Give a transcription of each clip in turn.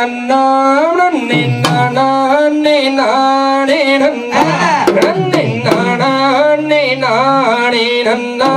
நன்னா நன்னே நானா நே நானே நன்னா நன்னே நானா நானே நன்னா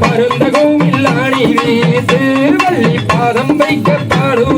பருந்தகும் இல்லாணி வீசு பாதம் வைக்க பாடு.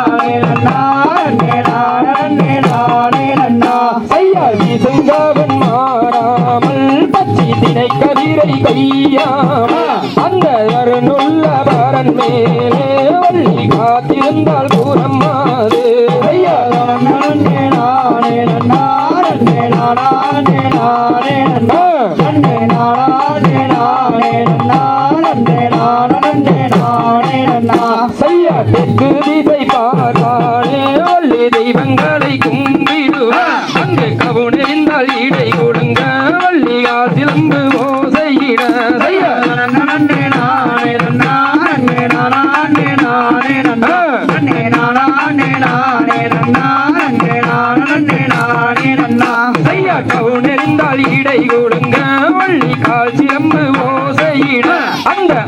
கையா அந்த அருணுள்ள பாரன் மேலே வள்ளி காத்திருந்தால் கூறம்மாது ஐயா நானே நானே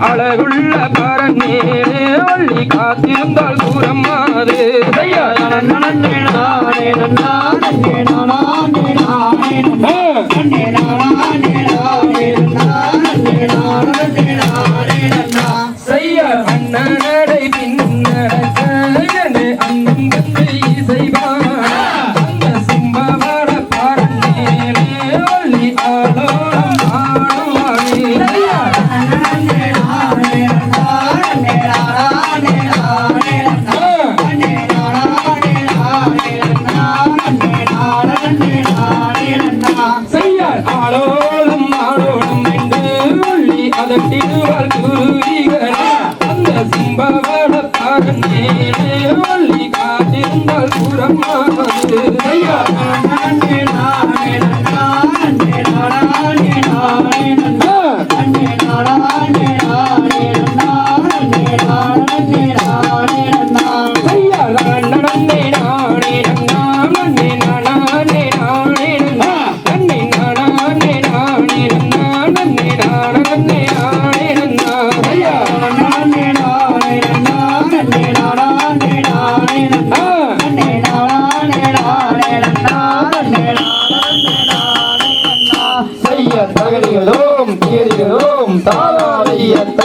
அழகுள்ள பரநீரே வள்ளி காத்திருந்தால் தூரம் மாறு நன்னே நானே Bye.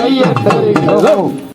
ahí está.